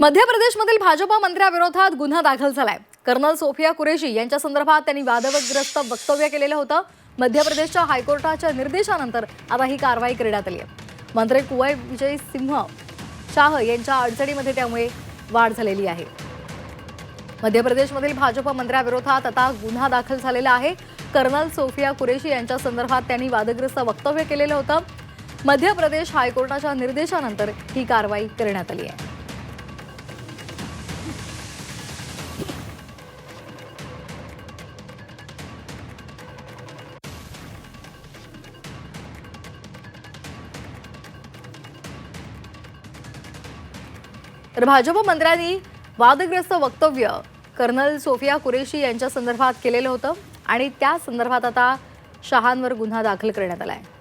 मध्य प्रदेशमधील भाजपा मंत्र्याविरोधात गुन्हा दाखल झालाय. कर्नल सोफिया कुरेशी यांच्या संदर्भात त्यांनी वादग्रस्त वक्तव्य केलेलं होतं. मध्य प्रदेशच्या हायकोर्टाच्या निर्देशानंतर आता ही कारवाई करण्यात आली आहे. मंत्री कुवै विजय सिंह शाह यांच्या अडचणीमध्ये त्यामुळे वाढ झालेली आहे. मध्य प्रदेशमधील भाजप मंत्र्याविरोधात आता गुन्हा दाखल झालेला आहे. कर्नल सोफिया कुरेशी यांच्या संदर्भात त्यांनी वादग्रस्त वक्तव्य केलेलं होतं. मध्य प्रदेश हायकोर्टाच्या निर्देशानंतर ही कारवाई करण्यात आली आहे. तर भाजप मंत्र्यांनी वादग्रस्त वक्तव्य कर्नल सोफिया कुरेशी यांच्या संदर्भात केलेलं होतं आणि त्या संदर्भात आता शहांवर गुन्हा दाखल करण्यात आला आहे